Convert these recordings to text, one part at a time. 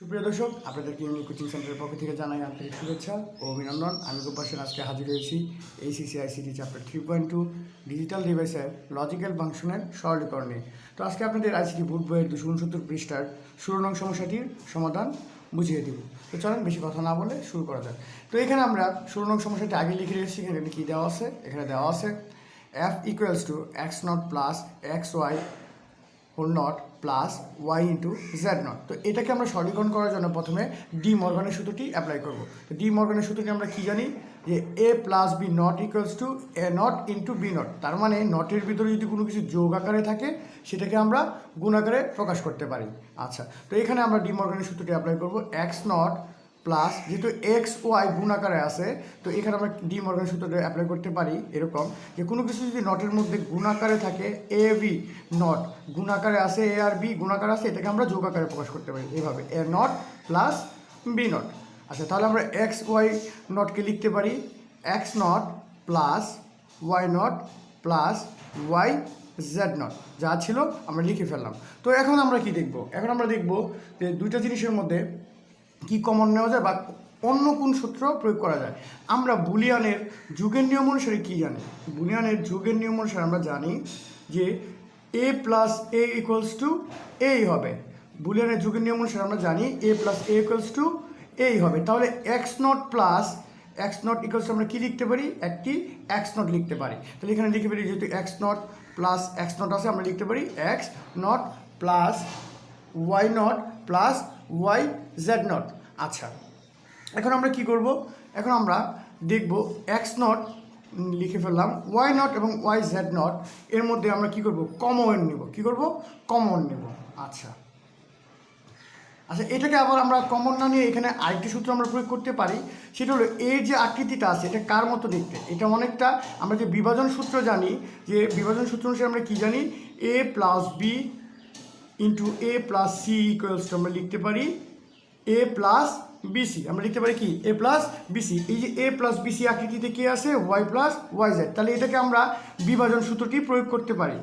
সুপ্রিয় দর্শক, আপনাদেরকে ইউনিক কোচিং সেন্টারের পক্ষ থেকে জানাই আন্তরিক শুভেচ্ছা ও অভিনন্দন। আমি গোপাসেন আজকে হাজির হয়েছি HSC ICT chapter three point two digital ডিভাইসের লজিক্যাল ফাংশনের সরলীকরণ। তো আজকে আপনাদের আইসিটি বুট বইয়ের দুশো উনসত্তর পৃষ্ঠার ষোলো নং সমস্যাটির সমাধান বুঝিয়ে দেব। তো চলেন বেশি কথা না বলে শুরু করা যাক। তো এখানে আমরা ষোলো নং সমস্যাটি আগে লিখে রেখেছি এখানে কী দেওয়া আছে? এখানে দেওয়া আছে F equals to X not plus X Y whole not plus Y into Z not তো এটাকে আমরা সরলীকরণ করার জন্য প্রথমে ডি মর্গানের সূত্রটি অ্যাপ্লাই করব। তো ডি মর্গানের সূত্রটি আমরা কী জানি? যে A plus B not equals to A not into B not তার মানে নটের ভিতরে যদি কোনো কিছু যোগ আকারে থাকে, সেটাকে আমরা গুণ আকারে প্রকাশ করতে পারি। আচ্ছা তো এখানে আমরা ডি মর্গানের সূত্রটি অ্যাপ্লাই করব। এক্স নট প্লাস যেহেতু এক্স ওয়াই গুণ আকারে আছে, তো এখানে আমরা ডি মর্গান সূত্রটা অ্যাপ্লাই করতে পারি এরকম। যে কোনো কিছু যদি নটের মধ্যে গুণ আকারে থাকে এ বি নট গুণ আকারে আছে এ আর বি গুণ আকারে আছে, এটাকে আমরা যোগ আকারে প্রকাশ করতে পারি এইভাবে A not plus B not আচ্ছা তাহলে আমরা এক্স ওয়াই নটকে লিখতে পারি। X not plus Y not plus Y Z not যা ছিল আমরা লিখে ফেললাম। তো এখন আমরা কি দেখব? এখন আমরা দেখব যে দুইটা জিনিসের মধ্যে কি কমন নেওয়া যায় বা অন্য কোন সূত্র প্রয়োগ করা যায়? আমরা বুলিয়ানের যুগের নিয়ম অনুসারে কী জানি? বুলিয়ানের যুগের নিয়ম অনুসারে আমরা জানি যে A plus A equals to এই হবে। বুলিয়ানের যুগের নিয়ম অনুসারে আমরা জানি A plus A equals to এই হবে। তাহলে X not plus X not equals আমরা কী লিখতে পারি? একটি এক্স নট লিখতে পারি। তাহলে এখানে লিখে পারি যেহেতু X not plus X not আছে, আমরা লিখতে পারি X not plus Y not plus Y Z not আচ্ছা এখন আমরা কি করব? এখন আমরা দেখব এক্স নট লিখে ফেললাম। ওয়াই নট এবং ওয়াই জেড নট এর মধ্যে আমরা কি করব? কমন নেব। কি করব? কমন নেব। আচ্ছা। আচ্ছা এটাকে আবার আমরা কমন না নিয়ে এখানে আরেকটি সূত্র আমরা প্রয়োগ করতে পারি। সেটা হলো এর যে আকৃতিটা আছে, এটা কার মতো দেখতে? এটা অনেকটা আমরা যে বিভাজন সূত্র জানি, যে বিভাজন সূত্র অনুসারে আমরা কী জানি? A plus B into A plus C equals আমরা লিখতে পারি এ প্লাস বিসি আমরা লিখতে পারি কি? এ প্লাস বিসি এই যে এ প্লাস বিসি আকৃতিতে কে আছে? ওয়াই প্লাস ওয়াই জেড তাহলে এটাকে আমরা বিভাজন সূত্রটি প্রয়োগ করতে পারি।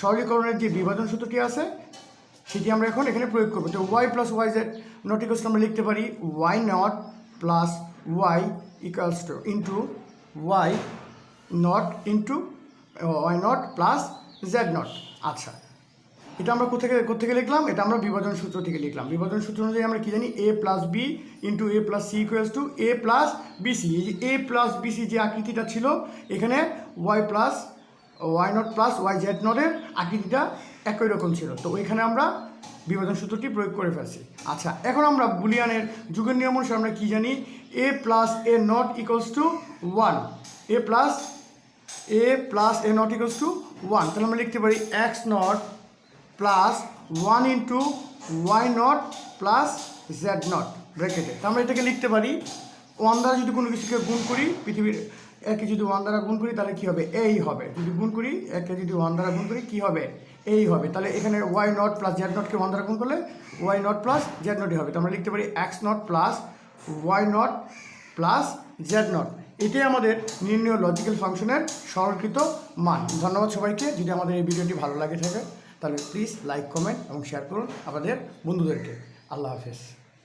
সরলীকরণের যে বিভাজন সূত্রটি আছে, সেটি আমরা এখন এখানে প্রয়োগ করব। তো Y plus Y Z not equals আমরা লিখতে পারি Y not plus Y equals to into Y not into Y not plus Z not আচ্ছা এটা আমরা কোথেকে কোথেকে লিখলাম? এটা আমরা বিভাজন সূত্র থেকে লিখলাম। বিভাজন সূত্র অনুযায়ী আমরা কি জানি? A plus B into A plus C equals to A plus BC এই যে এ প্লাস বিসি যে আকৃতিটা ছিল, এখানে Y plus Y not plus Y Z নটের আকৃতিটা একই রকম ছিল। তো ওইখানে আমরা বিভাজন সূত্রটি প্রয়োগ করে ফেলছি। আচ্ছা এখন আমরা বুলিয়ানের যুগের নিয়ম অনুসারে আমরা কী জানি? A plus A not equals to one A plus A plus A not equals to one তাহলে আমরা লিখতে পারি X not plus one into Y not plus Z not ব্র্যাকেটে আমরা এটাকে লিখতে পারি ওয়ান দ্বারা যদি কোনো কিছুকে গুণ করি, পৃথিবীর একে যদি ওয়ান দ্বারা গুণ করি, তাহলে কী হবে? এই হবে। যদি গুণ করি, একে যদি ওয়ান দ্বারা গুণ করি, কী হবে? এই হবে। তাহলে এখানে ওয়াই নট প্লাস জেড নটকে ওয়ান দ্বারা গুণ করলে ওয়াই নট প্লাস জেড নটই হবে। তো আমরা লিখতে পারি X not plus Y not plus Z not এটাই আমাদের নির্ণয় লজিক্যাল ফাংশনের সরলকৃত মান। ধন্যবাদ সবাইকে। যদি আমাদের এই ভিডিওটি ভালো লাগে থাকে তাহলে প্লিজ লাইক কমেন্ট এবং শেয়ার করুন আমাদের বন্ধুদেরকে। আল্লাহ হাফেজ।